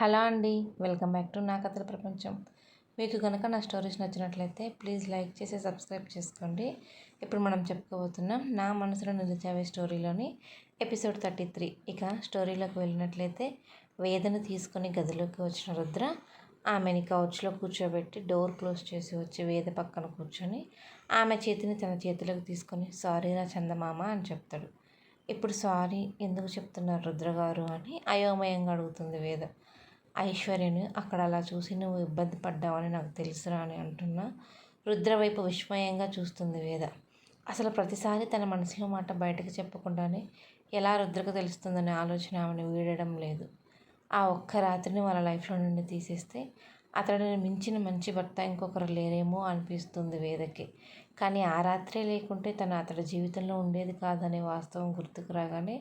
Hello అండి welcome back to నా కథల ప్రపంచం. మీకు కనుక నా స్టోరీస్ నచ్చినట్లయితే ప్లీజ్ లైక్ చేసి సబ్స్క్రైబ్ చేసుకోండి. ఇప్పుడు మనం చెప్పుకోబోతున్నాం నా మనసులో నిలిచావే స్టోరీలోని ఎపిసోడ్ థర్టీ త్రీ. ఇక స్టోరీలోకి వెళ్ళినట్లయితే వేదన తీసుకొని గదిలోకి వచ్చిన రుద్ర ఆమెని కౌచ్లో కూర్చోబెట్టి డోర్ క్లోజ్ చేసి వచ్చి వేద పక్కన కూర్చొని ఆమె చేతిని తన చేతిలోకి తీసుకొని సారీరా చందమామ అని చెప్తాడు. ఇప్పుడు సారీ ఎందుకు చెప్తున్నారు రుద్రగారు అని అయోమయంగా అడుగుతుంది వేద. ఐశ్వర్యని అక్కడ అలా చూసి నువ్వు ఇబ్బంది పడ్డావని నాకు తెలుసురా అని అంటున్నా. రుద్ర వైపు విస్మయంగా చూస్తుంది వేద. అసలు ప్రతిసారి తన మనసులో మాట బయటకు చెప్పకుండానే ఎలా రుద్రకు తెలుస్తుందనే ఆలోచన ఆమెను వీడడం లేదు. ఆ ఒక్క రాత్రిని వాళ్ళ లైఫ్లో నుండి తీసేస్తే అతడిని మించిన మంచి భర్త ఇంకొకరు లేరేమో అనిపిస్తుంది వేదకి. కానీ ఆ రాత్రే లేకుంటే తను అతడి జీవితంలో ఉండేది కాదనే వాస్తవం గుర్తుకు రాగానే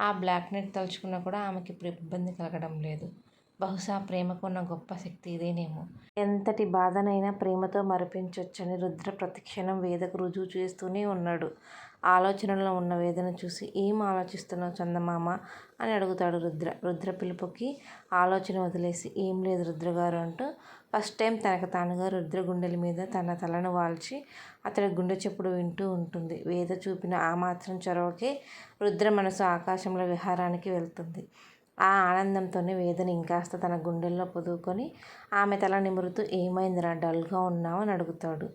ఆ బ్లాక్ నెట్ తలుచుకున్నా కూడా ఆమెకి ఇప్పుడు ఇబ్బంది కలగడం లేదు. బహుశా ప్రేమకున్న గొప్ప శక్తి ఇదేనేమో. ఎంతటి బాధనైనా ప్రేమతో మరిపించొచ్చని రుద్ర ప్రతిక్షణం వేదకు రుజువు చేస్తూనే ఉన్నాడు. ఆలోచనలో ఉన్న వేదన చూసి ఏం ఆలోచిస్తున్నావు చందమామ? అని అడుగుతాడు రుద్ర. రుద్ర పిలుపుకి ఆలోచన వదిలేసి ఏం లేదు రుద్రగారు అంటూ ఫస్ట్ టైం తనకు తానుగా రుద్ర గుండెల మీద తన తలను వాల్చి అతడి గుండె చెప్పుడు వింటూ ఉంటుంది. వేద చూపిన ఆ మాత్రం చొరవకే రుద్ర మనసు ఆకాశంలో విహారానికి వెళ్తుంది. ఆ ఆనందంతోనే వేదన ఇంకాస్త తన గుండెల్లో పొదువుకొని ఆమె తల నిమురుతూ ఏమైందిరా? డల్గా ఉన్నావు? అని అడుగుతాడు.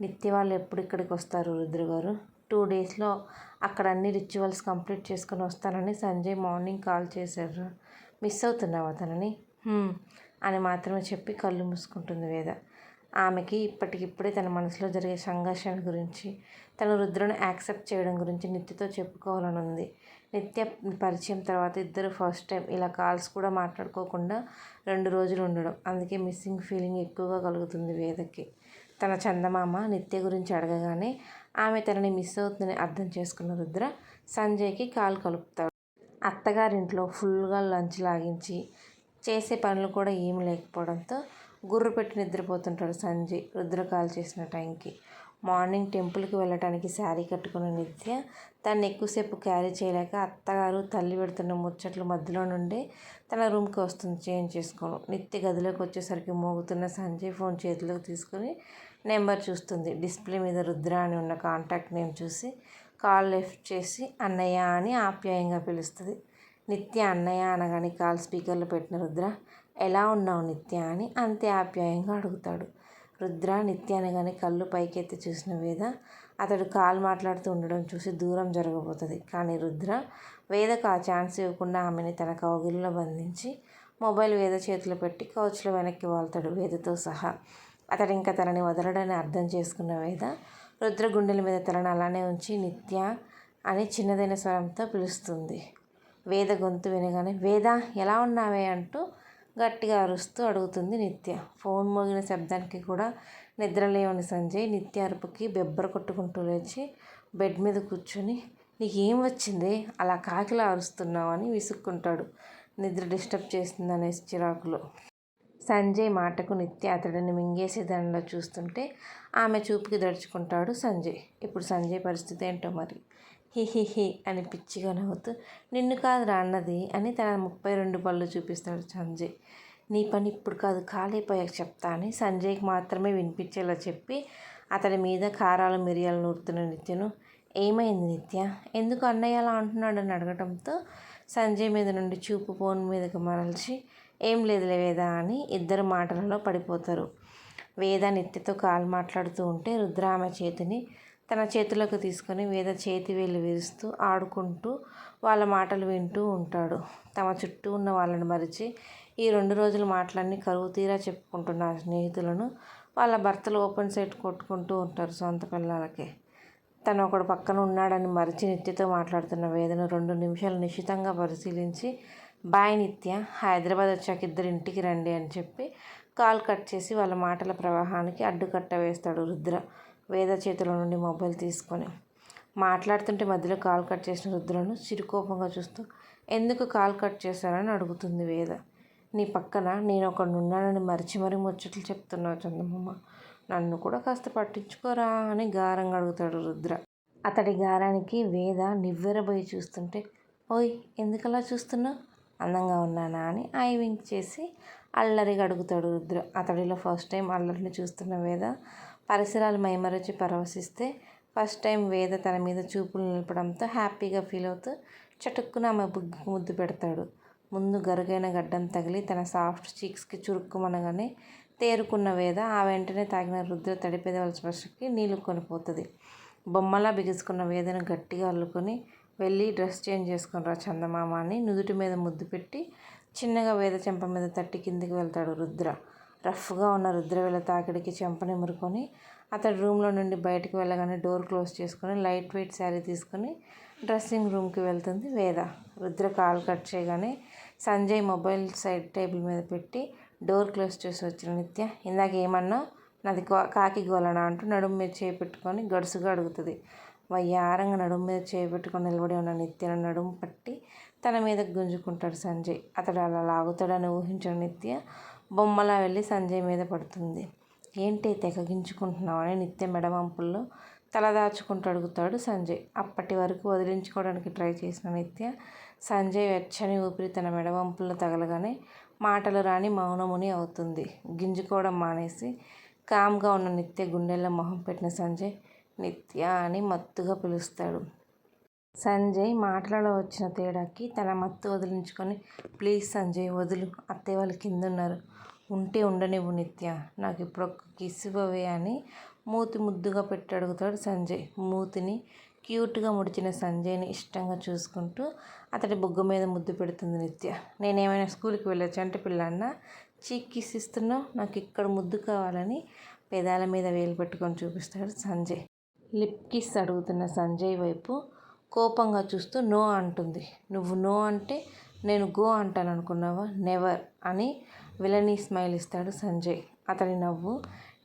నిత్య వాళ్ళు ఎప్పుడు ఇక్కడికి వస్తారు రుద్రగారు? టూ డేస్లో అక్కడ అన్ని రిచువల్స్ కంప్లీట్ చేసుకుని వస్తానని సంజయ్ మార్నింగ్ కాల్ చేశారు మిస్ అవుతున్నావా తనని? అని మాత్రమే చెప్పి కళ్ళు మూసుకుంటుంది వేద. ఆమెకి ఇప్పటికిప్పుడే తన మనసులో జరిగే సంఘర్షణ గురించి తన రుద్రను యాక్సెప్ట్ చేయడం గురించి నిత్యతో చెప్పుకోవాలని ఉంది నిత్య పరిచయం తర్వాత ఇద్దరు ఫస్ట్ టైం ఇలా కాల్స్ కూడా మాట్లాడుకోకుండా రెండు రోజులు ఉండడం. అందుకే మిస్సింగ్ ఫీలింగ్ ఎక్కువగా కలుగుతుంది వేదకి. తన చందమామ నిత్య గురించి అడగగానే ఆమె తనని మిస్ అవుతుందని అర్థం చేసుకున్న రుద్ర సంజయ్కి కాల్ కలుపుతాడు. అత్తగారింట్లో ఫుల్గా లంచ్ లాగించి చేసే పనులు కూడా ఏమి లేకపోవడంతో గుర్రు పెట్టి నిద్రపోతుంటాడు సంజయ్ రుద్ర కాల్ చేసిన టైంకి. మార్నింగ్ టెంపుల్కి వెళ్ళటానికి శారీ కట్టుకున్న నిత్య తను ఎక్కువసేపు క్యారీ చేయలేక అత్తగారు తల్లి పెడుతున్న ముచ్చట్లు మధ్యలో నుండి తన రూమ్కి వస్తుంది చేంజ్ చేసుకోను. నిత్య గదిలోకి వచ్చేసరికి మోగుతున్న సంజయ్ ఫోన్ చేతిలోకి తీసుకుని నెంబర్ చూస్తుంది. డిస్ప్లే మీద రుద్ర అని ఉన్న కాంటాక్ట్ నేమ్ చూసి కాల్ లిఫ్ట్ చేసి అన్నయ్య అని ఆప్యాయంగా పిలుస్తుంది. నిత్య అన్నయ్య అనగానే కాల్ స్పీకర్లో పెట్టిన రుద్ర ఎలా ఉన్నావు నిత్య అని అంతే ఆప్యాయంగా అడుగుతాడు. రుద్ర నిత్య అనగానే కళ్ళు పైకెత్తి చూసిన వేద అతడు కాల్ మాట్లాడుతూ ఉండడం చూసి దూరం జరగబోతుంది. కానీ రుద్ర వేదకు ఆ ఛాన్స్ ఇవ్వకుండా ఆమెని తన కౌగిలిలో బంధించి మొబైల్ వేద చేతిలో పెట్టి కౌచ్లో వెనక్కి వాళ్తాడు. వేదతో సహా అతడు ఇంకా తనని వదలడని అర్థం చేసుకున్న వేద రుద్ర గుండెల మీద తలను అలానే ఉంచి నిత్య అని చిన్నదైన స్వరంతో పిలుస్తుంది. వేద గొంతు వినగానే వేద ఎలా ఉన్నావే? అంటూ గట్టిగా అరుస్తూ అడుగుతుంది నిత్య. ఫోన్ మోగిన శబ్దానికి కూడా నిద్రలేవని సంజయ్ నిత్య అరుపుకి బెబ్బర కొట్టుకుంటూ లేచి బెడ్ మీద కూర్చొని నీకేం వచ్చింది? అలా కాకిలా అరుస్తున్నావు అని విసుక్కుంటాడు. నిద్ర డిస్టర్బ్ చేస్తుందనే చిరాకులో. సంజయ్ మాటకు నిత్య అతడిని మింగేసే దానిలో చూస్తుంటే ఆమె చూపుకి దడుచుకుంటాడు సంజయ్. ఇప్పుడు సంజయ్ పరిస్థితి ఏంటో మరి? హిహిహి అని పిచ్చిగా నవ్వుతూ నిన్ను కాదురా అన్నది అని తన ముప్పై రెండు పళ్ళు చూపిస్తాడు సంజయ్. నీ పని ఇప్పుడు కాదు కాలేపోయాక చెప్తా అని సంజయ్కి మాత్రమే వినిపించేలా చెప్పి అతడి మీద కారాలు మిరియాలు నూరుతున్న నిత్యను ఏమైంది నిత్య? ఎందుకు అన్నయ్య అలా అంటున్నాడని అడగటంతో సంజయ్ మీద నుండి చూపు ఫోన్ మీదకి మరల్చి ఏం లేదులే వేదా అని ఇద్దరు మాటలలో పడిపోతారు. వేద నిత్యతో కాలు మాట్లాడుతూ ఉంటే రుద్ర ఆమె చేతిని తన చేతులకు తీసుకొని వేద చేతి వేలు విరుస్తూ ఆడుకుంటూ వాళ్ళ మాటలు వింటూ ఉంటాడు. తమ చుట్టూ ఉన్న వాళ్ళని మరిచి ఈ రెండు రోజుల మాటలన్నీ కరువు తీరా చెప్పుకుంటున్న స్నేహితులను వాళ్ళ భర్తలు ఓపెన్ సైట్ కొట్టుకుంటూ ఉంటారు సొంత పిల్లలకి. తను ఒకడు పక్కన ఉన్నాడని మరిచి నిత్యతో మాట్లాడుతున్న వేదను రెండు నిమిషాలు నిశ్చితంగా పరిశీలించి బాయ్ నిత్య హైదరాబాద్ వచ్చాక ఇద్దరు ఇంటికి రండి అని చెప్పి కాల్ కట్ చేసి వాళ్ళ మాటల ప్రవాహానికి అడ్డుకట్ట వేస్తాడు రుద్ర. వేద చేతుల నుండి మొబైల్ తీసుకొని మాట్లాడుతుంటే మధ్యలో కాల్ కట్ చేసిన రుద్రను చిరుకోపంగా చూస్తూ ఎందుకు కాల్ కట్ చేశారని అడుగుతుంది వేద. నీ పక్కన నేను ఒకడున్నానని మరిచి మరీ ముచ్చట్లు చెప్తున్నావు చందమ్మ. నన్ను కూడా కాస్త పట్టించుకోరా అని గారంగా అడుగుతాడు రుద్ర. అతడి గారానికి వేద నివ్వెరబోయి చూస్తుంటే ఓయ్ ఎందుకలా చూస్తున్నావు? అందంగా ఉన్నానా అని ఐ వింక్ చేసి అల్లరిగా అడుగుతాడు రుద్ర. అతడిలో ఫస్ట్ టైం అల్లరిని చూస్తున్న వేద పరిసరాలు మైమరచి పరవశిస్తే ఫస్ట్ టైం వేద తన మీద చూపులు నిలపడంతో హ్యాపీగా ఫీల్ అవుతూ చటుక్కున ఆమె బుగ్గుకు ముద్దు పెడతాడు. ముందు గరుగైన గడ్డం తగిలి తన సాఫ్ట్ చీక్స్కి చురుక్కుమనగానే తేరుకున్న వేద ఆ వెంటనే తాగిన రుద్ర తడిపెదవల స్పర్శకి నీళ్ళు కొనిపోతుంది. బొమ్మలా బిగుసుకున్న వేదను గట్టిగా అల్లుకొని వెళ్ళి డ్రెస్ చేంజ్ చేసుకుని రా చందమామ అని నుదుటి మీద ముద్దు పెట్టి చిన్నగా వేద చెంప మీద తట్టి కిందికి వెళ్తాడు రుద్ర. రఫ్గా ఉన్న రుద్రవేల తాకిడికి చెంపనిమురుకొని అతడు రూమ్లో నుండి బయటకు వెళ్ళగానే డోర్ క్లోజ్ చేసుకొని లైట్ వెయిట్ శారీ తీసుకొని డ్రెస్సింగ్ రూమ్కి వెళ్తుంది వేద. రుద్ర కాల్ కట్ చేయగానే సంజయ్ మొబైల్ సైడ్ టేబుల్ మీద పెట్టి డోర్ క్లోజ్ చేసి వచ్చిన నిత్య ఇందాక ఏమన్నా? నాది కాకి గోలనా? అంటూ నడుము మీద చేపెట్టుకొని గడుసుగా అడుగుతుంది. వయ్యారంగా నడుము మీద చేపెట్టుకొని నిలబడి ఉన్న నిత్యను నడుము పట్టి తన మీద గుంజుకుంటాడు సంజయ్. అతడు అలా లాగుతాడని ఊహించిన నిత్య బొమ్మలా వెళ్ళి సంజయ్ మీద పడుతుంది. ఏంటి తెగగించుకుంటున్నావు నిత్య మెడవంపుల్లో తలదాచుకుంటూ అడుగుతాడు సంజయ్. అప్పటి వరకు వదిలించుకోవడానికి ట్రై చేసిన నిత్య సంజయ్ వెచ్చని ఊపిరి తన మెడవంపుల్లో తగలగానే మాటలు రాని మౌనముని అవుతుంది. గింజుకోవడం మానేసి కామ్గా ఉన్న నిత్య గుండెల్లో మొహం పెట్టిన సంజయ్ నిత్య అని మత్తుగా పిలుస్తాడు. సంజయ్ మాటలలో వచ్చిన తేడాకి తన మత్తు వదిలించుకొని ప్లీజ్ సంజయ్ వదులు. అత్తయ్య వాళ్ళు కింద ఉన్నారు ఉంటే ఉండనివ్వు నిత్య. నాకు ఇప్పుడు ఒక కిస్ ఇవ్వవే అని మూతి ముద్దుగా పెట్టి అడుగుతాడు సంజయ్. మూతిని క్యూట్గా ముడిచిన సంజయ్ని ఇష్టంగా చూసుకుంటూ అతడి బుగ్గ మీద ముద్దు పెడుతుంది నిత్య. నేనేమైనా స్కూల్కి వెళ్ళొచ్చు అంటే పిల్లన్న? చీక్ కిస్ ఇస్తున్నావు. నాకు ఇక్కడ ముద్దు కావాలని పెదాల మీద వేలు పెట్టుకొని చూపిస్తాడు సంజయ్. లిప్ కిస్ అడుగుతున్న సంజయ్ వైపు కోపంగా చూస్తూ నో అంటుంది. నువ్వు నో అంటే నేను గో అంటాను అనుకున్నావా నెవర్ అని విలనీ స్మైల్ ఇస్తాడు సంజయ్. అతని నవ్వు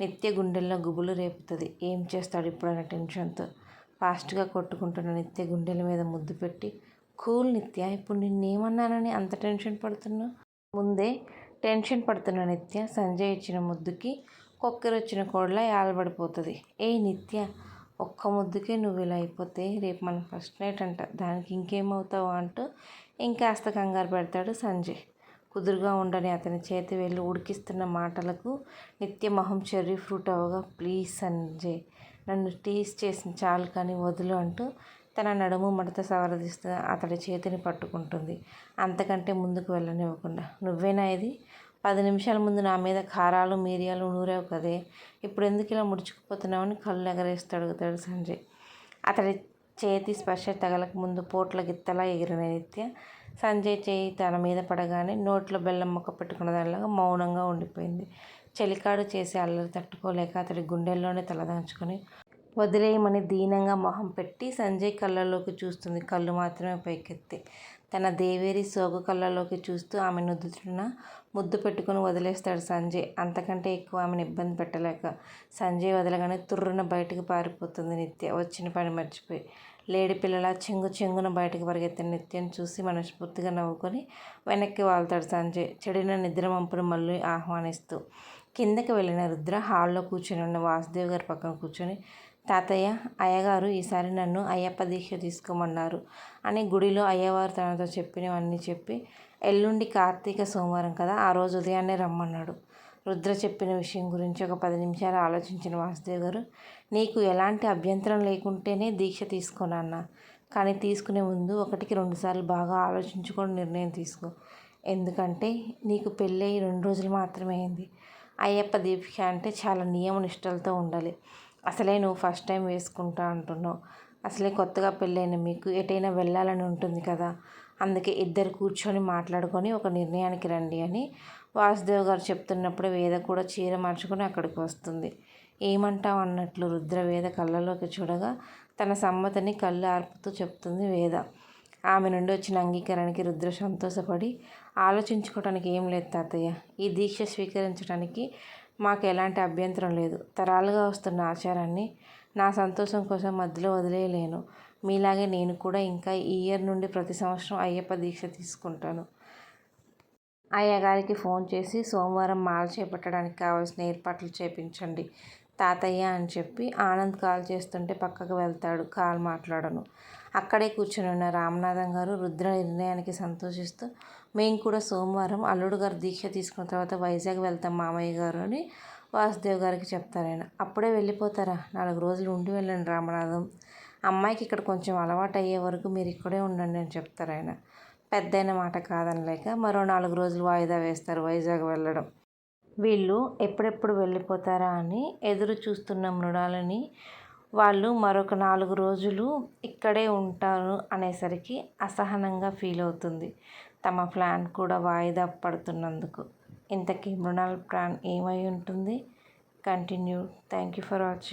నిత్య గుండెల్లో గుబులు రేపుతుంది. ఏం చేస్తాడు ఇప్పుడన్న టెన్షన్తో? ఫాస్ట్గా కొట్టుకుంటున్న నిత్య గుండెల మీద ముద్దు పెట్టి కూల్ నిత్య ఇప్పుడు నిన్నేమన్నానని అంత టెన్షన్ పడుతున్నావు ముందే టెన్షన్ పడుతున్న నిత్య సంజయ్ ఇచ్చిన ముద్దుకి కొక్కెరొచ్చిన కోడలా యాలబడిపోతుంది. ఏ నిత్య ఒక్క ముద్దుకే నువ్వు ఇలా అయిపోతే రేపు మన ఫస్ట్ నైట్ అంట. దానికి ఇంకేమవుతావు అంటూ ఇంకాస్త కంగారు పెడతాడు సంజయ్. కుదురుగా ఉండని అతని చేతి వెళ్ళి ఉడికిస్తున్న మాటలకు నిత్య మొహం చెర్రీ ఫ్రూట్ అవ్వగా ప్లీజ్ సంజయ్ నన్ను టీస్ చేసిన చాలు కానీ వదులు అంటూ తన నడుము మడత సవరదిస్తూ అతడి చేతిని పట్టుకుంటుంది. అంతకంటే ముందుకు వెళ్ళనివ్వకుండా నువ్వేనా ఇది? పది నిమిషాల ముందు నా మీద కారాలు మిరియాలు నూరావు కదే. ఇప్పుడు ఎందుకు ఇలా ముడుచుకుపోతున్నావని కళ్ళు ఎగరేస్తూ అడుగుతాడు సంజయ్. అతడి చేతి స్పర్శ తగలక ముందు పోట్ల గిత్తలా ఎగిరిన నిత్య సంజయ్ చేయి తన మీద పడగానే నోట్లో బెల్లం మొక్క పెట్టుకున్న దానిలాగా మౌనంగా ఉండిపోయింది. చలికాడు చేసే అల్లరి తట్టుకోలేక అతడి గుండెల్లోనే తలదాంచుకొని వదిలేయమని దీనంగా మొహం పెట్టి సంజయ్ కళ్ళలోకి చూస్తుంది. కళ్ళు మాత్రమే పైకెత్తి తన దేవేరి సోగు కళ్ళలోకి చూస్తూ ఆమె నుదుటిన ముద్దు పెట్టుకుని వదిలేస్తాడు సంజయ్. అంతకంటే ఎక్కువ ఆమెను ఇబ్బంది పెట్టలేక సంజయ్ వదలగానే తుర్రున బయటకు పారిపోతుంది నిత్య. వచ్చిన పని మర్చిపోయి లేడి పిల్లల చెంగు చెంగున బయటకు పరిగెత్తిన నిత్యను చూసి మనస్ఫూర్తిగా నవ్వుకొని వెనక్కి వాళ్తాడు సంజయ్. చెడిన నిద్ర మంపును మళ్ళీ ఆహ్వానిస్తూ కిందకి వెళ్ళిన రుద్ర హాల్లో కూర్చొని ఉన్న వాసుదేవ్ గారి పక్కన కూర్చొని తాతయ్య అయ్యగారు ఈసారి నన్ను అయ్యప్ప దీక్ష తీసుకోమన్నారు అని గుడిలో అయ్యవారు తనతో చెప్పినవన్నీ చెప్పి ఎల్లుండి కార్తీక సోమవారం కదా ఆ రోజు ఉదయాన్నే రమ్మన్నాడు. రుద్ర చెప్పిన విషయం గురించి ఒక పది నిమిషాలు ఆలోచించిన వాసుదేవ్ గారు నీకు ఎలాంటి అభ్యంతరం లేకుంటేనే దీక్ష తీసుకోనన్న కానీ తీసుకునే ముందు ఒకటికి రెండుసార్లు బాగా ఆలోచించుకొని నిర్ణయం తీసుకో. ఎందుకంటే నీకు పెళ్ళై రెండు రోజులు మాత్రమే అయింది. అయ్యప్ప దీక్ష అంటే చాలా నియమ నిష్టలతో ఉండాలి. అసలే నువ్వు ఫస్ట్ టైం వేసుకుంటా అంటున్నావు. అసలే కొత్తగా పెళ్ళైన మీకు ఎటైనా వెళ్ళాలని ఉంటుంది కదా. అందుకే ఇద్దరు కూర్చొని మాట్లాడుకొని ఒక నిర్ణయానికి రండి అని వాసుదేవ్ గారు చెప్తున్నప్పుడు వేద కూడా చీర మార్చుకొని అక్కడికి వస్తుంది. ఏమంటావు అన్నట్లు రుద్రవేద కళ్ళలోకి చూడగా తన సమ్మతిని కళ్ళు ఆర్పుతూ చెప్తుంది వేద. ఆమె నుండి వచ్చిన అంగీకారానికి రుద్ర సంతోషపడి ఆలోచించుకోవడానికి ఏం లేదు తాతయ్య. ఈ దీక్ష స్వీకరించడానికి మాకు ఎలాంటి అభ్యంతరం లేదు. తరాలుగా వస్తున్న ఆచారాన్ని నా సంతోషం కోసం మధ్యలో వదిలేయలేను. మీలాగే నేను కూడా ఇంకా ఈ ఇయర్ నుండి ప్రతి సంవత్సరం అయ్యప్ప దీక్ష తీసుకుంటాను. అయ్యగారికి ఫోన్ చేసి సోమవారం మాల చేపట్టడానికి కావాల్సిన ఏర్పాట్లు చేపించండి. తాతయ్య అని చెప్పి ఆనంద్ కాల్ చేస్తుంటే పక్కకు వెళ్తాడు. కాల్ మాట్లాడను. అక్కడే కూర్చొని ఉన్న రామనాథం గారు రుద్ర నిర్ణయానికి సంతోషిస్తూ మేము కూడా సోమవారం అల్లుడు గారు దీక్ష తీసుకున్న తర్వాత వైజాగ్ వెళ్తాం మామయ్య గారు అని వాసుదేవ్ గారికి చెప్తారు ఆయన అప్పుడే వెళ్ళిపోతారా? నాలుగు రోజులు ఉండి వెళ్ళండి రామనాథం. అమ్మాయికి ఇక్కడ కొంచెం అలవాటు అయ్యే వరకు మీరు ఇక్కడే ఉండండి అని చెప్తారు ఆయన. పెద్దయిన మాట కాదనలేక మరో నాలుగు రోజులు వాయిదా వేస్తారు వైజాగ్ వెళ్ళడం. వీళ్ళు ఎప్పుడెప్పుడు వెళ్ళిపోతారా అని ఎదురు చూస్తున్న మృణాలని వాళ్ళు మరొక నాలుగు రోజులు ఇక్కడే ఉంటారు అనేసరికి అసహనంగా ఫీల్ అవుతుంది. తమ ప్లాన్ కూడా వాయిదా పడుతున్నందుకు. ఇంతకీ మృణాల్ ప్లాన్ ఏమై ఉంటుంది? Continue. Thank you for watching.